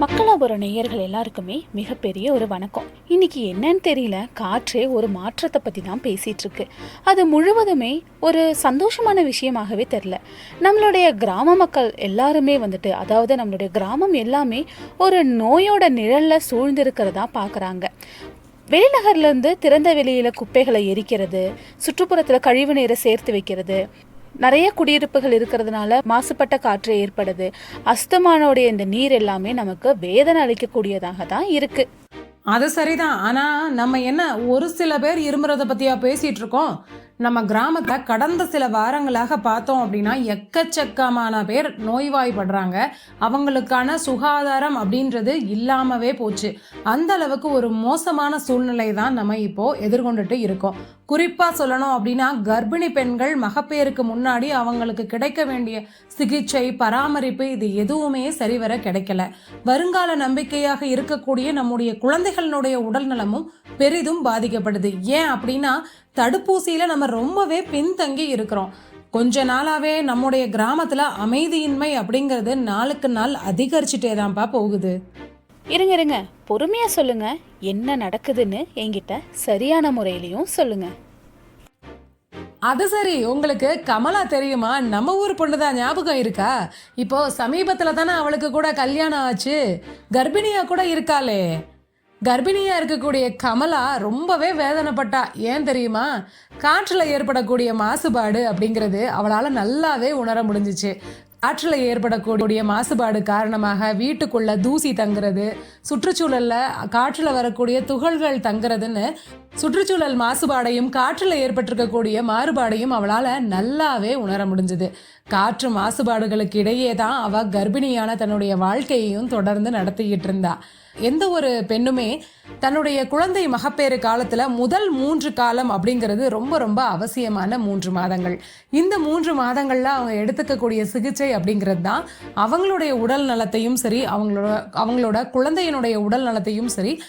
மக்களாபுர நேயர்கள் எல்லாருக்குமே மிகப்பெரிய ஒரு வணக்கம். இன்னைக்கு என்னன்னு தெரியல காற்றே ஒரு மாற்றத்தை பற்றி தான் பேசிட்டு இருக்கு. அது முழுவதுமே ஒரு சந்தோஷமான விஷயமாகவே தெரில நம்மளுடைய கிராம மக்கள் எல்லாருமே வந்துட்டு அதாவது நம்மளுடைய கிராமம் எல்லாமே ஒரு நோயோட நிழல்ல சூழ்ந்திருக்கிறதா பார்க்குறாங்க வெளிநகர்லேருந்து திறந்த வெளியில குப்பைகளை எரிக்கிறது சுற்றுப்புறத்தில் கழிவு நீரை சேர்த்து வைக்கிறது நிறைய குடியிருப்புகள் இருக்கிறதுனால மாசுபட்ட காற்று ஏற்படுது. அஸ்தமானோடைய இந்த நீர் எல்லாமே நமக்கு வேதனை அளிக்கக்கூடியதாக தான் இருக்கு. அது சரிதான். ஆனா நம்ம என்ன ஒரு சில பேர் இருமுறத பத்தியா பேசிட்டு இருக்கோம். நம்ம கிராமத்தை கடந்த சில வாரங்களாக பார்த்தோம் அப்படின்னா எக்கச்சக்கமான பேர் நோய்வாய்ப்படுறாங்க. அவங்களுக்கான சுகாதாரம் அப்படின்றது இல்லாமவே போச்சு. அந்த அளவுக்கு ஒரு மோசமான சூழ்நிலை தான் நம்ம இப்போ எதிர்கொண்டுட்டு இருக்கோம். குறிப்பாக சொல்லணும் அப்படின்னா கர்ப்பிணி பெண்கள் மகப்பேருக்கு முன்னாடி அவங்களுக்கு கிடைக்க வேண்டிய சிகிச்சை பராமரிப்பு இது எதுவுமே சரிவர கிடைக்கல. வருங்கால நம்பிக்கையாக இருக்கக்கூடிய நம்முடைய குழந்தைகளினுடைய உடல் நலமும் பெரிதும் பாதிக்கப்படுது. ஏன் அப்படின்னா தடுப்பூசியில நம்ம ரொம்பவே பின்தங்கி இருக்கிறோம். கொஞ்ச நாளாவே நம்முடைய கிராமத்துல அமைதியின்மை அப்படிங்கிறது நாளுக்கு நாள் அதிகரிச்சுட்டே தான்ப்பா போகுது. இருங்க இருங்க. பொறுமையா சொல்லுங்க. என்ன நடக்குதுன்னு என்கிட்ட சரியான முறையிலையும் சொல்லுங்க. அது சரி. உங்களுக்கு கமலா தெரியுமா? நம்ம ஊர் பொண்ணு தான் ஞாபகம் இருக்கா? இப்போ சமீபத்துல தானே அவளுக்கு கூட கல்யாணம் ஆச்சு. கர்ப்பிணியா கூட இருக்காளே. கர்ப்பிணியாக இருக்கக்கூடிய கமலா ரொம்பவே வேதனைப்பட்டா. ஏன் தெரியுமா? காற்றில் ஏற்படக்கூடிய மாசுபாடு அப்படிங்கிறது அவளால் நல்லாவே உணர முடிஞ்சிச்சு. காற்றில் ஏற்படக்கூடிய மாசுபாடு காரணமாக வீட்டுக்குள்ள தூசி தங்குறது சுற்றுச்சூழலில் காற்றில் வரக்கூடிய துகள்கள் தங்குறதுன்னு சுற்றுச்சூழல் மாசுபாடையும் காற்றில் ஏற்பட்டிருக்கக்கூடிய மாறுபாடையும் அவளால் நல்லாவே உணர முடிஞ்சது. காற்று மாசுபாடுகளுக்கு இடையே தான் அவள் கர்ப்பிணியான தன்னுடைய வாழ்க்கையையும் தொடர்ந்து நடத்திக்கிட்டு இருந்தாள் எந்த ஒரு பெண்ணுமே தன்னுடைய குழந்தை மகப்பேறு காலத்துல முதல் மூன்று காலம் அப்படிங்கிறது ரொம்ப ரொம்ப அவசியமான மூன்று மாதங்கள். இந்த மூன்று மாதங்கள்ல அவங்க எடுத்துக்கக்கூடிய சிகிச்சை அப்படிங்கிறது தான் அவங்களுடைய உடல் நலத்தையும் சரி அவங்களோட அவங்களோட குழந்தையினுடைய உடல் நலத்தையும் சரி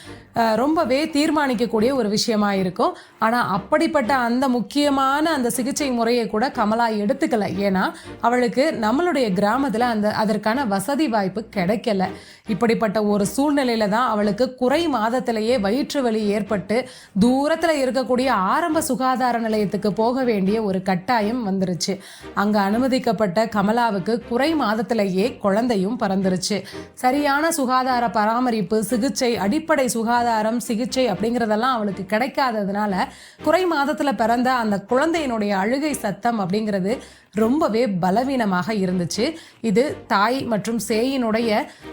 ரொம்பவே தீர்மானிக்கக்கூடிய ஒரு விஷயமா இருக்கும். ஆனால் அப்படிப்பட்ட அந்த முக்கியமான அந்த சிகிச்சை முறையை கூட கமலா எடுத்துக்கல. ஏன்னா அவளுக்கு நம்மளுடைய கிராமத்தில் அந்த அதற்கான வசதி வாய்ப்பு கிடைக்கல. இப்படிப்பட்ட ஒரு சூழ்நிலையில தான் அவளுக்கு குறை மாதத்திலேயே வயிற்று வலி ஏற்பட்டு தூரத்தில் இருக்கக்கூடிய ஆரம்ப சுகாதார நிலையத்துக்கு போக வேண்டிய ஒரு கட்டாயம் வந்துருச்சு. அங்கே அனுமதிக்கப்பட்ட கமலாவுக்கு குறை மாதத்திலேயே குழந்தையும் பறந்துருச்சு. சரியான சுகாதார பராமரிப்பு சிகிச்சை அடிப்படை சுகாதாரம் சிகிச்சை அப்படிங்கிறதெல்லாம் அவளுக்கு கிடைக்காததுனால குறை மாதத்துல பிறந்த அந்த குழந்தையினுடைய அழுகை சத்தம் அப்படிங்கிறது ரொம்பவே பலவீனமாக இருந்துச்சு. இது தாய் மற்றும் சேயினுடைய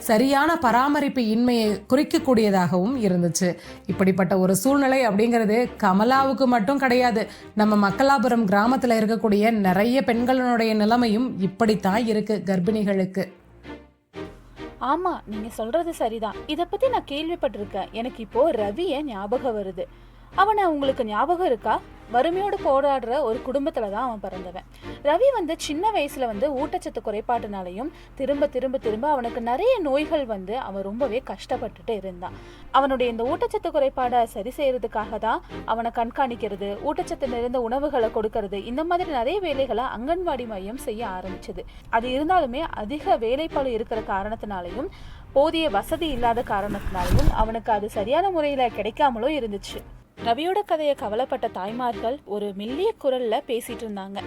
சரியான பராமரிப்பு இன்மையை குறிக்கக்கூடியதாகவும் இருந்துச்சு. இப்படிப்பட்ட ஒரு சூழ்நிலை அப்படிங்கிறது கமலாவுக்கு மட்டும் கிடையாது. நம்ம மக்களாபுரம் கிராமத்தில் இருக்கக்கூடிய நிறைய பெண்களினுடைய நிலைமையும் இப்படித்தான் இருக்கு கர்ப்பிணிகளுக்கு. ஆமா நீங்க சொல்றது சரிதான். இத பத்தி நான் கேள்விப்பட்டிருக்கேன். எனக்கு இப்போ ரவிய ஞாபகம் வருது. அவனை உங்களுக்கு ஞாபகம் இருக்கா? வறுமையோடு போராடுற ஒரு குடும்பத்தில் தான் அவன் பிறந்தவன். ரவி வந்து சின்ன வயசில் வந்து ஊட்டச்சத்து குறைபாட்டுனாலையும் திரும்ப திரும்ப திரும்ப அவனுக்கு நிறைய நோய்கள் வந்து அவன் ரொம்பவே கஷ்டப்பட்டுட்டு இருந்தான். அவனுடைய இந்த ஊட்டச்சத்து குறைபாடை சரி செய்யறதுக்காக தான் அவனை கண்காணிக்கிறது ஊட்டச்சத்து நிறைந்த உணவுகளை கொடுக்கறது இந்த மாதிரி நிறைய வேலைகளை அங்கன்வாடி மையம் செய்ய ஆரம்பிச்சது. அது இருந்தாலுமே அதிக வேலைப்பாடு இருக்கிற காரணத்தினாலையும் போதிய வசதி இல்லாத காரணத்தினாலையும் அவனுக்கு அது சரியான முறையில் கிடைக்காமலும் இருந்துச்சு. ரவியோட கதையை கவலைப்பட்ட தாய்மார்கள் ஒரு மெல்லிய குரல்ல பேசிட்டு இருந்தாங்க.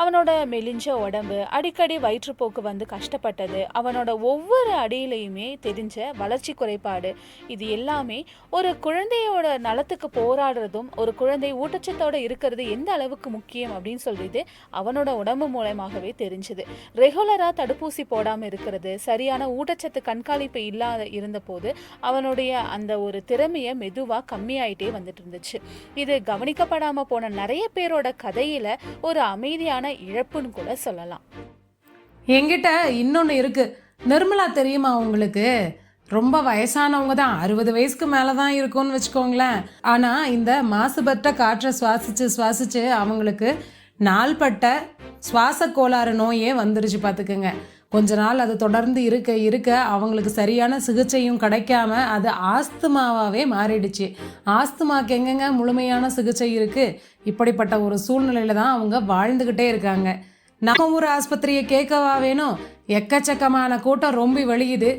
அவனோட மெலிஞ்ச உடம்பு அடிக்கடி வயிற்றுப்போக்கு வந்து கஷ்டப்பட்டது அவனோட ஒவ்வொரு அடியிலையுமே தெரிஞ்ச வளர்ச்சி குறைபாடு. இது எல்லாமே ஒரு குழந்தையோட நலத்துக்கு போராடுறதும் ஒரு குழந்தை ஊட்டச்சத்தோட இருக்கிறது எந்த அளவுக்கு முக்கியம் அப்படின்னு சொல்லிட்டு அவனோட உடம்பு மூலமாகவே தெரிஞ்சுது. ரெகுலரா தடுப்பூசி போடாம இருக்கிறது சரியான ஊட்டச்சத்து கண்காணிப்பு இல்லாத இருந்தபோது அவனுடைய அந்த ஒரு திறமைய மெதுவா கம்மியாயிட்டே வந்துட்டு இருந்துச்சு இது கவனிக்கப்படாம போன நிறைய பேரோட கதையில ஒரு அமைதியான இழப்புன்னு கூட சொல்லலாம். என்கிட்ட இன்னொன்று இருக்கு. நிர்மலா தெரியுமா உங்களுக்கு? ரொம்ப வயசானவங்க தான். அறுபது வயசுக்கு மேலே தான் இருக்கும்னு வச்சுக்கோங்களேன். ஆனால் இந்த மாசுபட்ட காற்றை சுவாசிச்சு சுவாசிச்சு அவங்களுக்கு நாள்பட்ட சுவாச கோளாறு நோயே வந்துருச்சு பார்த்துக்குங்க கொஞ்ச நாள் அது தொடர்ந்து இருக்க இருக்க அவங்களுக்கு சரியான சிகிச்சையும் கிடைக்காம அது ஆஸ்துமாவாகவே மாறிடுச்சு. ஆஸ்துமாக்கு எங்கெங்க முழுமையான சிகிச்சை இருக்குது இப்படிப்பட்ட ஒரு சூழ்நிலையில தான் அவங்க வாழ்ந்துக்கிட்டே இருக்காங்க. நம்ம ஊர் ஆஸ்பத்திரியை கேட்கவா வேணும்? எக்கச்சக்கமான கூட்டம் ரொம்ப வழியுது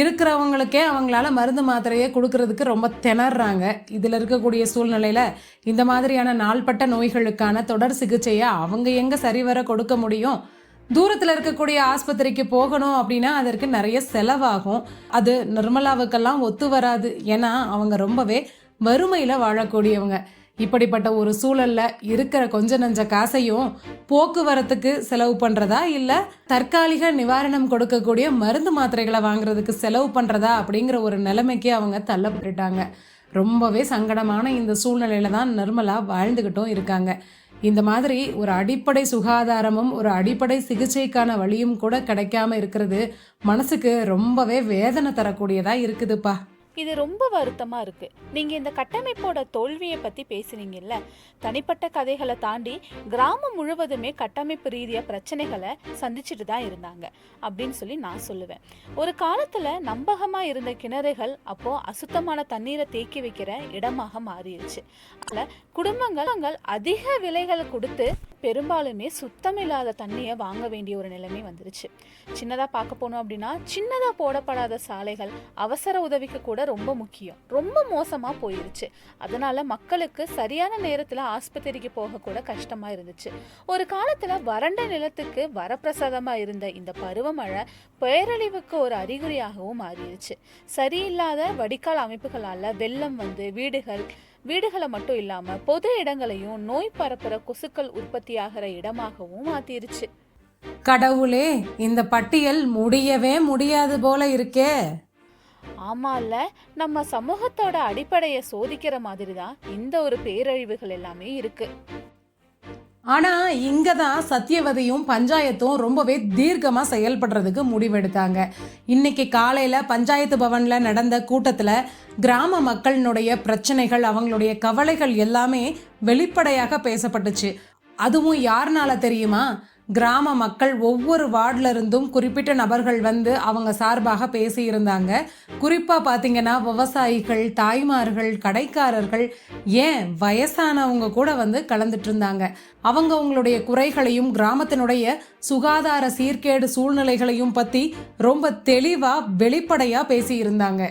இருக்கிறவங்களுக்கே அவங்களால மருந்து மாத்திரையை கொடுக்கறதுக்கு ரொம்ப திணறாங்க. இதில் இருக்கக்கூடிய சூழ்நிலையில் இந்த மாதிரியான நாள்பட்ட நோய்களுக்கான தொடர் சிகிச்சையை அவங்க எங்கே சரிவர கொடுக்க முடியும்? தூரத்தில் இருக்கக்கூடிய ஆஸ்பத்திரிக்கு போகணும் அப்படின்னா அதற்கு நிறைய செலவாகும். அது நிர்மலாவுக்கெல்லாம் ஒத்து வராது. ஏன்னா அவங்க ரொம்பவே வறுமையில் வாழக்கூடியவங்க. இப்படிப்பட்ட ஒரு சூழல்ல இருக்கிற கொஞ்ச நஞ்ச காசையும் போக்குவரத்துக்கு செலவு பண்றதா இல்ல தற்காலிக நிவாரணம் கொடுக்கக்கூடிய மருந்து மாத்திரைகளை வாங்குறதுக்கு செலவு பண்றதா அப்படிங்கிற ஒரு நிலைமைக்கு அவங்க தள்ளப்பட்டுட்டாங்க. ரொம்பவே சங்கடமான இந்த சூழ்நிலையில தான் நிர்மலா வாழ்ந்துகிட்டும் இருக்காங்க. இந்த மாதிரி ஒரு அடிப்படை சுகாதாரமும் ஒரு அடிப்படை சிகிச்சைக்கான வழியும் கூட கிடைக்காம இருக்கிறது மனசுக்கு ரொம்பவே வேதனை தரக்கூடியதா இருக்குதுப்பா. இது ரொம்ப வருத்தமாக இருக்கு. நீங்கள் இந்த கட்டமைப்போட தோல்வியை பற்றி பேசுனீங்கல்ல தனிப்பட்ட கதைகளை தாண்டி கிராமம் முழுவதுமே கட்டமைப்பு ரீதியாக பிரச்சனைகளை சந்திச்சுட்டு தான் இருந்தாங்க அப்படின்னு சொல்லி நான் சொல்லுவேன். ஒரு காலத்தில் நம்பகமாக இருந்த கிணறுகள் அப்போது அசுத்தமான தண்ணீரை தேக்கி வைக்கிற இடமாக மாறிடுச்சு. அதில் குடும்பங்கள் அதிக விலைகள் கொடுத்து பெரும்பாலுமே சுத்தமில்லாத தண்ணியை வாங்க வேண்டிய ஒரு நிலைமை வந்துருச்சு. சின்னதாக பார்க்க போனோம் அப்படின்னா சின்னதாக போடப்படாத சாலைகள் அவசர உதவிக்கு கூட ரொம்ப முக்கியம். ரொம்ப மோசமாக போயிருச்சு. அதனால மக்களுக்கு சரியான நேரத்தில் ஆஸ்பத்திரிக்கு போக கூட கஷ்டமாக இருந்துச்சு. ஒரு காலத்தில் வறண்ட நிலத்துக்கு வரப்பிரசாதமாக இருந்த இந்த பருவமழை பேரழிவுக்கு ஒரு அறிகுறியாகவும் மாறிடுச்சு. சரியில்லாத வடிகால் அமைப்புகளால் வெள்ளம் வந்து வீடுகள் வீடுகளை மட்டும் இல்லாம பொது இடங்களையும் நோய் பரப்புற கொசுக்கள் உற்பத்தியாகிற இடமாகவும் மாத்திருச்சு. கடவுளே இந்த பட்டியல் முடியவே முடியாது போல இருக்கே. ஆமால நம்ம சமூகத்தோட அடிப்படையை சோதிக்கிற மாதிரி தான் இந்த ஒரு பேரழிவுகள் எல்லாமே இருக்கு. ஆனால் இங்கே தான் சத்தியவதையும் பஞ்சாயத்தும் ரொம்பவே தீர்க்கமாக செயல்படுறதுக்கு முடிவெடுத்தாங்க. இன்னைக்கு காலையில் பஞ்சாயத்து பவனில் நடந்த கூட்டத்தில் கிராம மக்களினுடைய பிரச்சனைகள் அவங்களுடைய கவலைகள் எல்லாமே வெளிப்படையாக பேசப்பட்டுச்சு. அதுவும் யாருனால தெரியுமா? கிராம மக்கள் ஒவ்வொரு வார்டுல இருந்தும் குறிப்பிட்ட நபர்கள் வந்து அவங்க சார்பாக பேசியிருந்தாங்க. குறிப்பாக பார்த்தீங்கன்னா விவசாயிகள் தாய்மார்கள் கடைக்காரர்கள் ஏன் வயசானவங்க கூட வந்து கலந்துட்டு இருந்தாங்க அவங்க அவங்களுடைய குறைகளையும் கிராமத்தினுடைய சுகாதார சீர்கேடு சூழ்நிலைகளையும் பற்றி ரொம்ப தெளிவாக வெளிப்படையாக பேசியிருந்தாங்க.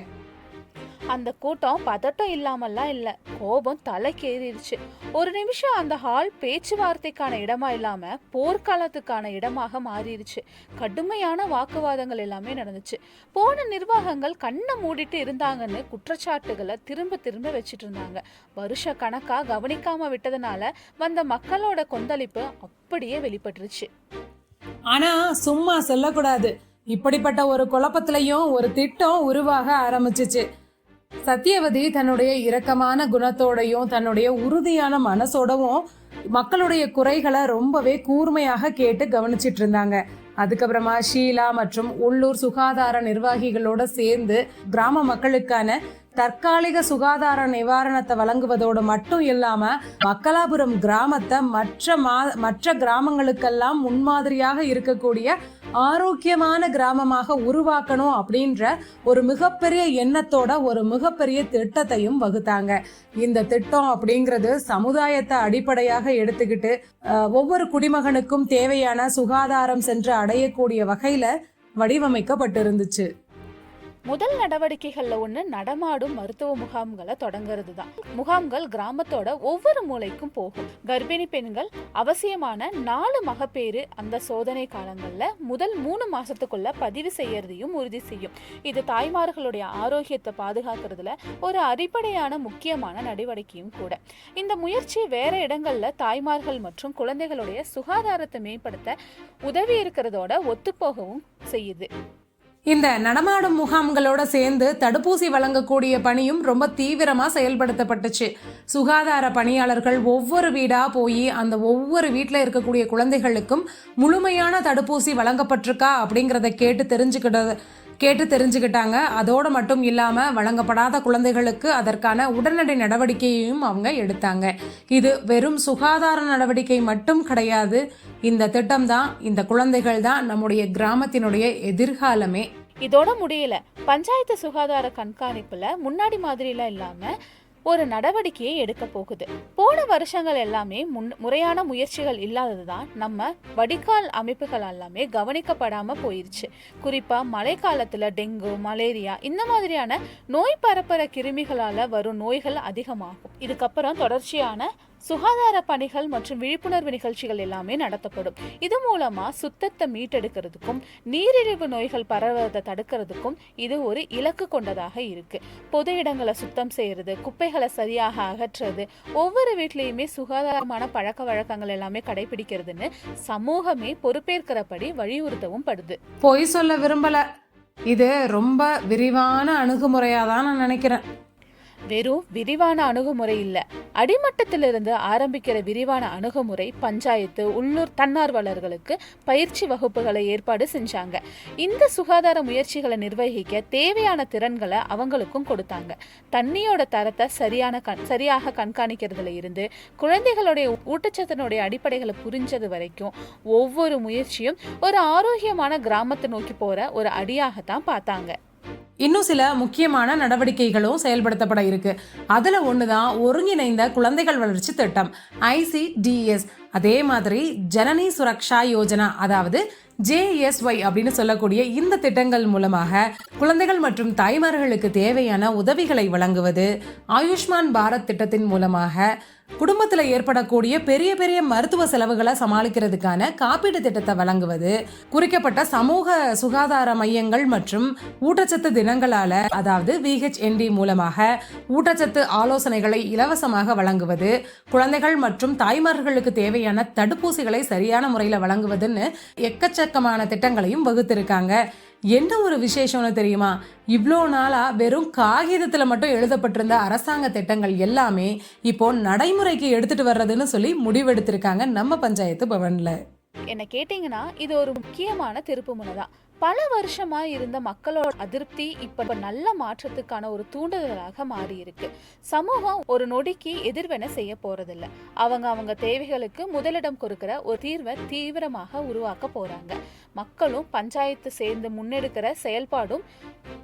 அந்த கூட்டம் பதட்டம் இல்லாமல்லாம் இல்லை. கோபம் தலைக்கேறிடுச்சு. ஒரு நிமிஷம் அந்த ஹால் பேச்சுவார்த்தைக்கான இடமா இல்லாம போர்க்காலத்துக்கான இடமாக மாறிடுச்சு. கடுமையான வாக்குவாதங்கள் எல்லாமே நடந்துச்சு. போன நிர்வாகங்கள் கண்ணை மூடிட்டு இருந்தாங்கன்னு குற்றச்சாட்டுகளை திரும்ப திரும்ப வச்சுட்டு இருந்தாங்க. வருஷ கணக்கா கவனிக்காம விட்டதுனால வந்த மக்களோட கொந்தளிப்பு அப்படியே வெளிப்பட்டுருச்சு. ஆனா சும்மா சொல்லக்கூடாது. இப்படிப்பட்ட ஒரு குழப்பத்திலையும் ஒரு திட்டம் உருவாக ஆரம்பிச்சிச்சு. சத்தியவதி தன்னுடைய இரக்கமான குணத்தோடையும் தன்னுடைய உறுதியான மனசோடவும் மக்களுடைய குறைகளை ரொம்பவே கூர்மையாக கேட்டு கவனிச்சிட்டு இருந்தாங்க. அதுக்கப்புறமா ஷீலா மற்றும் உள்ளூர் சுகாதார நிர்வாகிகளோட சேர்ந்து கிராம மக்களுக்கான தற்காலிக சுகாதார நிவாரணத்தை வழங்குவதோடு மட்டும் இல்லாம மக்களாபுரம் கிராமத்தை மற்ற மா மற்ற கிராமங்களுக்கெல்லாம் முன்மாதிரியாக இருக்கக்கூடிய ஆரோக்கியமான கிராமமாக உருவாக்கணும் அப்படின்ற ஒரு மிகப்பெரிய எண்ணத்தோட ஒரு மிகப்பெரிய திட்டத்தையும் வகுத்தாங்க. இந்த திட்டம் அப்படிங்கிறது சமுதாயத்தை அடிப்படையாக எடுத்துக்கிட்டு ஒவ்வொரு குடிமகனுக்கும் தேவையான சுகாதாரம் சென்று அடையக்கூடிய வகையில வடிவமைக்கப்பட்டிருந்துச்சு. முதல் நடவடிக்கைகள்ல ஒன்று நடமாடும் மருத்துவ முகாம்களை தொடங்குறது தான் முகாம்கள் கிராமத்தோட ஒவ்வொரு மூலைக்கும் போகும். கர்ப்பிணி பெண்கள் அவசியமான நாலு மகப்பேறு அந்த சோதனை காலங்களில் முதல் மூணு மாசத்துக்குள்ள பதிவு செய்யறதையும் உறுதி செய்யும். இது தாய்மார்களுடைய ஆரோக்கியத்தை பாதுகாக்கிறதுல ஒரு அடிப்படையான முக்கியமான நடவடிக்கையும் கூட. இந்த முயற்சி வேற இடங்கள்ல தாய்மார்கள் மற்றும் குழந்தைகளுடைய சுகாதாரத்தை மேம்படுத்த உதவி இருக்கிறதோட ஒத்துப்போகவும் செய்யுது. இந்த நடமாடும் முகாம்களோட சேர்ந்து தடுப்பூசி வழங்கக்கூடிய பணியும் ரொம்ப தீவிரமாக செயல்படுத்தப்பட்டுச்சு. சுகாதார பணியாளர்கள் ஒவ்வொரு வீடாக போய் அந்த ஒவ்வொரு வீட்டில் இருக்கக்கூடிய குழந்தைகளுக்கும் முழுமையான தடுப்பூசி வழங்கப்பட்டிருக்கா அப்படிங்கிறத கேட்டு தெரிஞ்சுக்கிட்டது. கேட்டு தெரிஞ்சுக்கிட்டாங்க. அதோடு மட்டும் இல்லாமல் வழங்கப்படாத குழந்தைகளுக்கு அதற்கான உடனடி நடவடிக்கையையும் அவங்க எடுத்தாங்க. இது வெறும் சுகாதார நடவடிக்கை மட்டும் கிடையாது. இந்த திட்டம் தான் இந்த குழந்தைகள் தான் நம்முடைய கிராமத்தினுடைய எதிர்காலமே. இதோட முடியல. பஞ்சாயத்து சுகாதார கண்காணிப்புல முன்னாடி மாதிரிலாம் இல்லாம ஒரு நடவடிக்கையை எடுக்க போகுது. போன வருஷங்கள் எல்லாமே முன் முறையான முயற்சிகள் இல்லாததுதான் நம்ம வடிகால் அமைப்புகள் எல்லாமே கவனிக்கப்படாம போயிருச்சு. குறிப்பா மழைக்காலத்தில் டெங்கு மலேரியா இந்த மாதிரியான நோய் பரப்புற கிருமிகளால வரும் நோய்கள் அதிகமாகும். இதுக்கப்புறம் தொடர்ச்சியான சுகாதார பணிகள் மற்றும் விழிப்புணர்வு நிகழ்ச்சிகள் எல்லாமே நடத்தப்படும். இது மூலமா சுத்தத்தை மீட்டெடுக்கிறதுக்கும் நீரிழிவு நோய்கள் பரவுவதை தடுக்கிறதுக்கும் இது ஒரு இலக்கு கொண்டதாக இருக்கு. பொது இடங்களை சுத்தம் செய்யறது குப்பைகளை சரியாக அகற்றுறது ஒவ்வொரு வீட்லேயுமே சுகாதாரமான பழக்க வழக்கங்கள் எல்லாமே கடைபிடிக்கிறதுன்னு சமூகமே பொறுப்பேற்கிறபடி வலியுறுத்தவும் படுது. பொய் சொல்ல விரும்பல. இது ரொம்ப விரிவான அணுகுமுறையாக தான் நான் நினைக்கிறேன். வெறும் விரிவான அணுகுமுறை இல்லை. அடிமட்டத்திலிருந்து ஆரம்பிக்கிற விரிவான அணுகுமுறை பஞ்சாயத்து உள்ளூர் தன்னார்வலர்களுக்கு பயிற்சி வகுப்புகளை ஏற்பாடு செஞ்சாங்க. இந்த சுகாதார முயற்சிகளை நிர்வகிக்க தேவையான திறன்களை அவங்களுக்கும் கொடுத்தாங்க. தண்ணியோட தரத்தை சரியான கண் சரியாக கண்காணிக்கிறதுல இருந்து குழந்தைகளுடைய ஊட்டச்சத்தினுடைய அடிப்படைகளை புரிஞ்சது வரைக்கும் ஒவ்வொரு முயற்சியும் ஒரு ஆரோக்கியமான கிராமத்தை நோக்கி போற ஒரு அடியாகத்தான் பார்த்தாங்க. இன்னும் சில முக்கியமான நடவடிக்கைகளும் செயல்படுத்தப்பட இருக்கு. அதுல தான் ஒருங்கிணைந்த குழந்தைகள் வளர்ச்சி திட்டம் ஐசிடிஎஸ் அதே மாதிரி ஜனனி சுரக்ஷா யோஜனா அதாவது ஜேஎஸ்ஒய் அப்படின்னு சொல்லக்கூடிய இந்த திட்டங்கள் மூலமாக குழந்தைகள் மற்றும் தாய்மார்களுக்கு தேவையான உதவிகளை வழங்குவது ஆயுஷ்மான் பாரத் திட்டத்தின் மூலமாக குடும்பத்தில் ஏற்படக்கூடிய பெரிய பெரிய மருத்துவ செலவுகளை சமாளிக்கிறதுக்கான காப்பீடு திட்டத்தை வழங்குவது குறிக்கப்பட்ட சமூக சுகாதார மையங்கள் மற்றும் ஊட்டச்சத்து தினங்களால அதாவது விஹெச்என்டி மூலமாக ஊட்டச்சத்து ஆலோசனைகளை இலவசமாக வழங்குவது குழந்தைகள் மற்றும் தாய்மார்களுக்கு தேவையான தடுப்பூசிகளை சரியான முறையில் வழங்குவதுன்னு எக்கச்சக்கமான திட்டங்களையும் வகுத்திருக்காங்க. என்ன ஒரு விசேஷம்னு தெரியுமா? இவ்வளோ நாளாக வெறும் காகிதத்தில் மட்டும் எழுதப்பட்டிருந்த அரசாங்க திட்டங்கள் எல்லாமே இப்போ நடைமுறைக்கு எடுத்துட்டு வர்றதுன்னு சொல்லி முடிவெடுத்திருக்காங்க நம்ம பஞ்சாயத்து பவனில். என்ன கேட்டிங்கன்னா இது ஒரு முக்கியமான திருப்புமுனை தான் பல வருஷமா இருந்த மக்களோட அதிருப்தி இப்ப நல்ல மாற்றத்துக்கான ஒரு தூண்டுதலாக மாறி இருக்கு சமூகம் ஒரு நொடிக்கு எதிர்வென செய்ய போறதில்ல. அவங்க அவங்க தேவைகளுக்கு முதலிடம் கொடுக்கிற ஒரு தீர்வை தீவிரமாக உருவாக்க போறாங்க. மக்களும் பஞ்சாயத்து சேர்ந்து முன்னெடுக்கிற செயல்பாடும்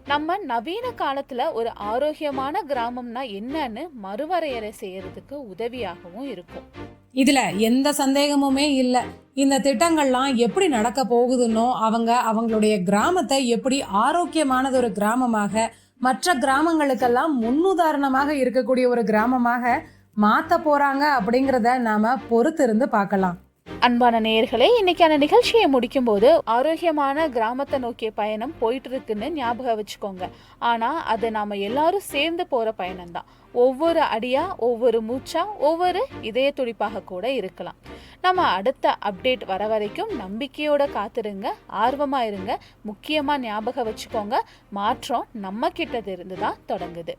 நம்ம நவீன காலத்துல ஒரு ஆரோக்கியமான கிராமம்னா என்னன்னு மறுவரையறை செய்யறதுக்கு உதவியாகவும் இருக்கும். இதில் எந்த சந்தேகமுமே இல்லை. இந்த திட்டங்கள்லாம் எப்படி நடக்க போகுதுன்னோ அவங்க அவங்களுடைய கிராமத்தை எப்படி ஆரோக்கியமானது ஒரு கிராமமாக மற்ற கிராமங்களுக்கெல்லாம் முன்னுதாரணமாக இருக்கக்கூடிய ஒரு கிராமமாக மாற்ற போகிறாங்க அப்படிங்கிறத நாம பொறுத்திருந்து பார்க்கலாம். அன்பான நேயர்களே இன்னைக்கான நிகழ்ச்சியை முடிக்கும் போது ஆரோக்கியமான கிராமத்தை நோக்கிய பயணம் போயிட்டு இருக்குன்னு ஞாபகம் வச்சுக்கோங்க. ஆனா அது நாம எல்லாரும் சேர்ந்து போற பயணம்தான். ஒவ்வொரு அடியா ஒவ்வொரு மூச்சா ஒவ்வொரு இதய துடிப்பாக கூட இருக்கலாம். நம்ம அடுத்த அப்டேட் வர வரைக்கும் நம்பிக்கையோட காத்திருங்க ஆர்வமா இருங்க முக்கியமா ஞாபகம் வச்சுக்கோங்க. மாற்றம் நம்ம கிட்டது இருந்து தான் தொடங்குது.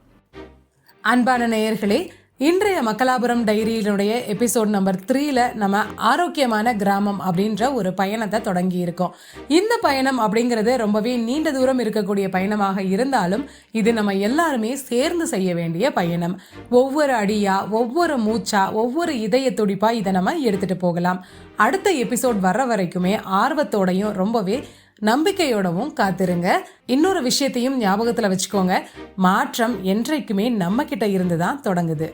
அன்பான நேயர்களே இன்றைய மக்களாபுரம் டைரியினுடைய எபிசோட் நம்பர் த்ரீல நம்ம ஆரோக்கியமான கிராமம் அப்படின்ற ஒரு பயணத்தை தொடங்கி இருக்கோம் இந்த பயணம் அப்படிங்கிறது ரொம்பவே நீண்ட தூரம் இருக்கக்கூடிய பயணமாக இருந்தாலும் இது நம்ம எல்லாருமே சேர்ந்து செய்ய வேண்டிய பயணம். ஒவ்வொரு அடியா ஒவ்வொரு மூச்சா ஒவ்வொரு இதய துடிப்பா இதை நம்ம எடுத்துட்டு போகலாம். அடுத்த எபிசோட் வர்ற வரைக்குமே ஆர்வத்தோடையும் ரொம்பவே நம்பிக்கையோடவும் காத்திருங்க. இன்னொரு விஷயத்தையும் ஞாபகத்தில் வச்சுக்கோங்க. மாற்றம் என்றைக்குமே நம்ம கிட்ட இருந்து தான் தொடங்குது.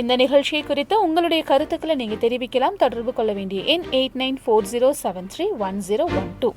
இந்த நிகழ்ச்சியை குறித்து உங்களுடைய கருத்துக்களை நீங்கள் தெரிவிக்கலாம். தொடர்பு கொள்ள வேண்டிய எண் eight nine four zero seven three one zero one two.